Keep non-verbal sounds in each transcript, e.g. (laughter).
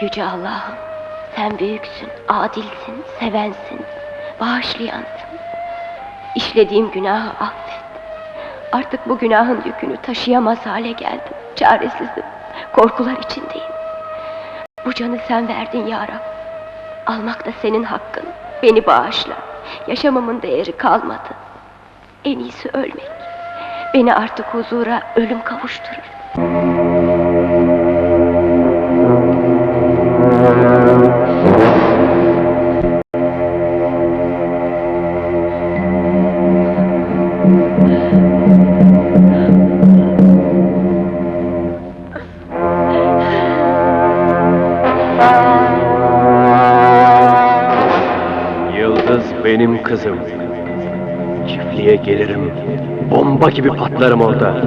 Yüce Allah'ım, sen büyüksün, adilsin, sevensin, bağışlayansın. İşlediğim günahı affet. Artık bu günahın yükünü taşıyamaz hale geldim. Çaresizim, korkular içindeyim. Bu canı sen verdin ya Rab. Almak da senin hakkın. Beni bağışla. Yaşamamın değeri kalmadı. En iyisi ölmek. Beni artık huzura ölüm kavuşturur. Yıldız benim kızım. Çiftliğe gelirim. Bomba gibi patlarım orada.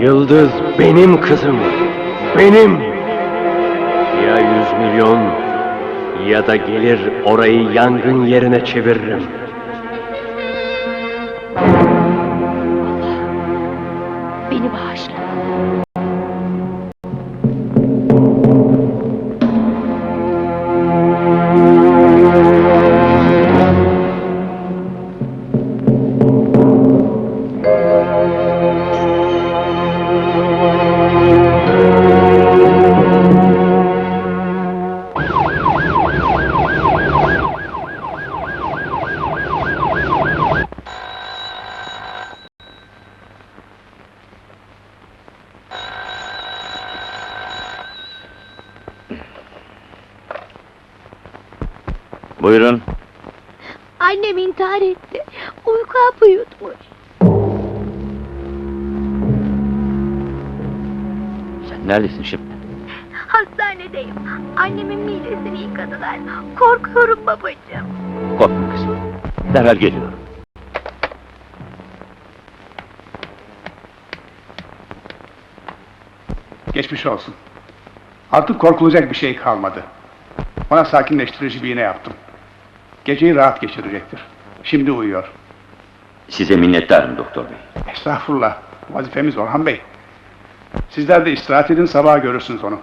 Yıldız benim kızım. Benim. Ya yüz milyon ya da gelir orayı yangın yerine çeviririm. Beni bağışla. Buyurun. Annem intihar etti. Uyku hapı yutmuş. Sen neredesin şimdi? Hastanedeyim. Annemin midesini yıkadılar. Korkuyorum babacığım. Korkma kızım. Derhal geliyorum. Geçmiş olsun. Artık korkulacak bir şey kalmadı. Ona sakinleştirici bir iğne yaptım. Geceyi rahat geçirecektir. Şimdi uyuyor. Size minnettarım doktor bey. Estağfurullah. Vazifemiz Orhan Bey. Sizler de istirahat edin, sabaha görürsünüz onu.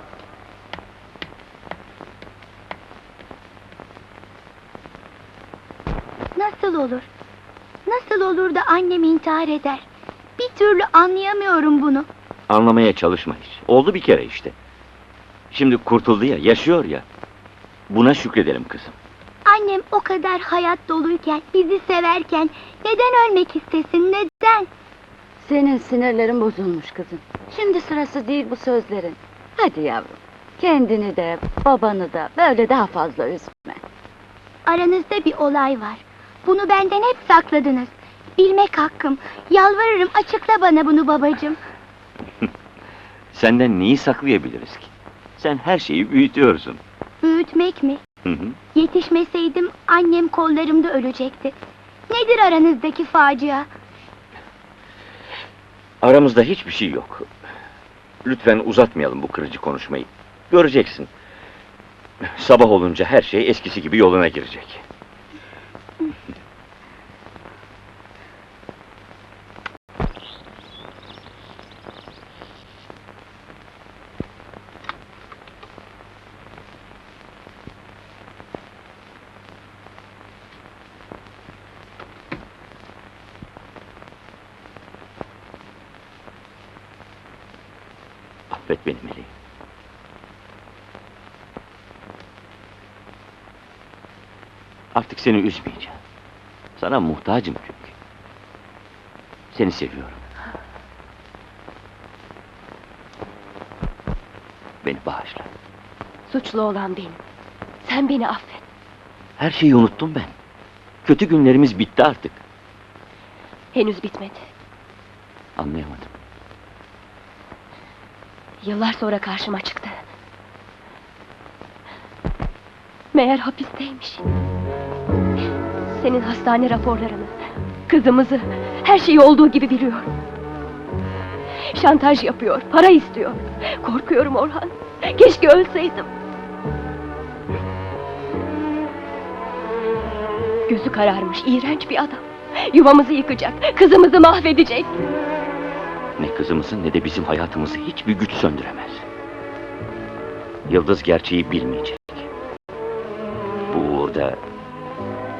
Nasıl olur? Nasıl olur da annem intihar eder? Bir türlü anlayamıyorum bunu. Anlamaya çalışma hiç. Oldu bir kere işte. Şimdi kurtuldu ya, yaşıyor ya. Buna şükredelim kızım. Annem o kadar hayat doluyken, bizi severken neden ölmek istesin, neden? Senin sinirlerin bozulmuş kızım. Şimdi sırası değil bu sözlerin. Hadi yavrum. Kendini de, babanı da böyle daha fazla üzme. Aranızda bir olay var. Bunu benden hep sakladınız. Bilmek hakkım. Yalvarırım açıkla bana bunu babacığım. (laughs) Senden neyi saklayabiliriz ki? Sen her şeyi büyütüyorsun. Büyütmek mi? Hı hı. Yetişmeseydim annem kollarımda ölecekti. Nedir aranızdaki facia? Aramızda hiçbir şey yok. Lütfen uzatmayalım bu kırıcı konuşmayı. Göreceksin. Sabah olunca her şey eskisi gibi yoluna girecek. Affet beni meleğim. Artık seni üzmeyeceğim. Sana muhtacım çünkü. Seni seviyorum. Beni bağışla. Suçlu olan benim. Sen beni affet. Her şeyi unuttum ben. Kötü günlerimiz bitti artık. Henüz bitmedi. Anlayamadım. Yıllar sonra karşıma çıktı. Meğer hapisteymiş. Senin hastane raporlarını, kızımızı, her şeyi olduğu gibi biliyor. Şantaj yapıyor, para istiyor. Korkuyorum Orhan. Keşke ölseydim. Gözü kararmış, iğrenç bir adam. Yuvamızı yıkacak, kızımızı mahvedecek. Ne kızımızı ne de bizim hayatımızı hiçbir güç söndüremez. Yıldız gerçeği bilmeyecek. Bu uğurda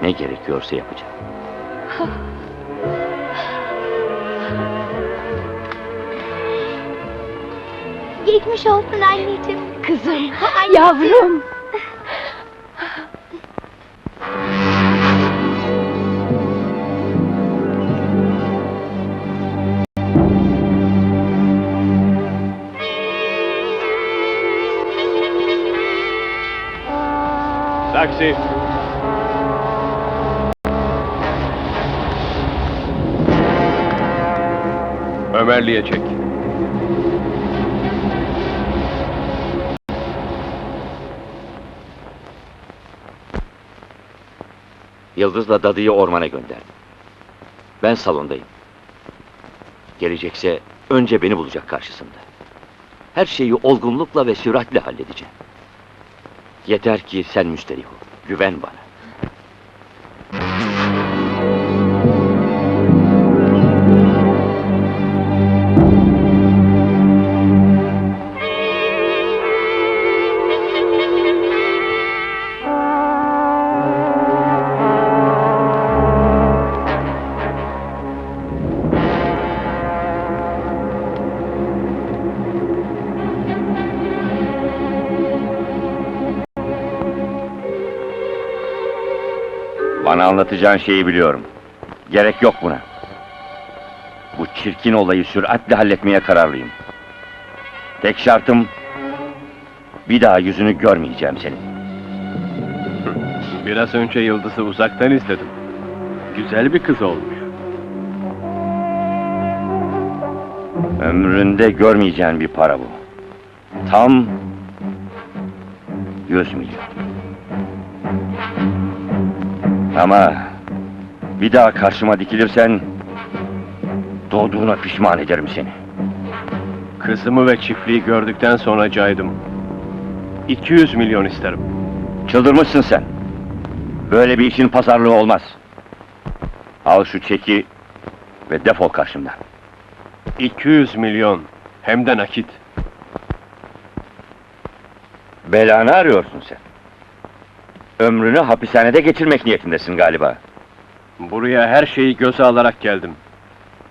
ne gerekiyorsa yapacağım. Geçmiş olsun anneciğim. Kızım, Anneciğim. Taksi. Ömerli'ye çek. Yıldız'la Dadı'yı ormana gönderdim. Ben salondayım. Gelecekse önce beni bulacak karşısında. Her şeyi olgunlukla ve süratle halledeceğim. Yeter ki sen müsterih ol. Güven bana. Bana anlatacağın şeyi biliyorum. Gerek yok buna. Bu çirkin olayı süratle halletmeye kararlıyım. Tek şartım... Bir daha yüzünü görmeyeceğim senin. Biraz önce Yıldız'ı uzaktan izledim. Güzel bir kız olmuş. Ömründe görmeyeceğin bir para bu. Tam... Yüz milyon. Ama... Bir daha karşıma dikilirsen... Doğduğuna pişman ederim seni. Kızımı ve çiftliği gördükten sonra caydım. 200 milyon isterim. Çıldırmışsın sen. Böyle bir işin pazarlığı olmaz. Al şu çeki ve defol karşımdan. 200 milyon. Hem de nakit. Belanı arıyorsun sen. Ömrünü hapishanede geçirmek niyetindesin galiba. Buraya her şeyi göze alarak geldim.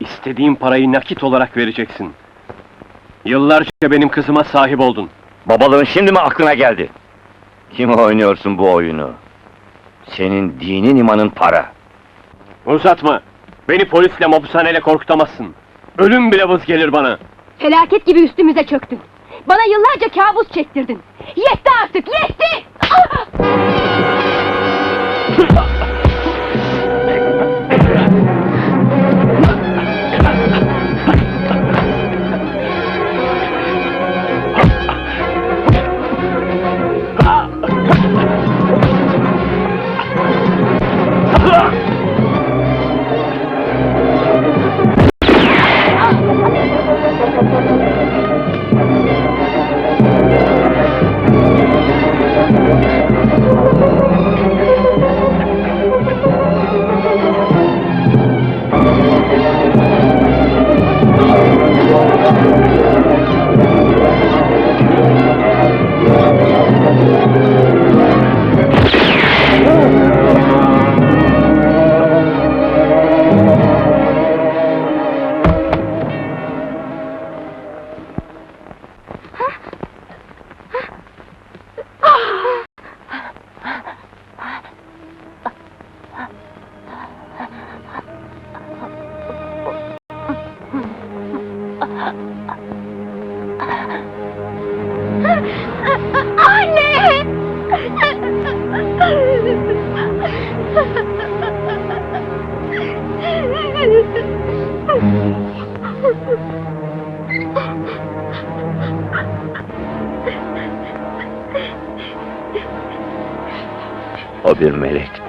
İstediğim parayı nakit olarak vereceksin. Yıllarca benim kızıma sahip oldun. Babalığın şimdi mi aklına geldi? Kim oynuyorsun bu oyunu? Senin dinin imanın para. Uzatma. Beni polisle mapushaneyle korkutamazsın. Ölüm bile vız gelir bana. Felaket gibi üstümüze çöktün. Bana yıllarca kabus çektirdin. Yetti artık, yetti! Ah! O bir melekti.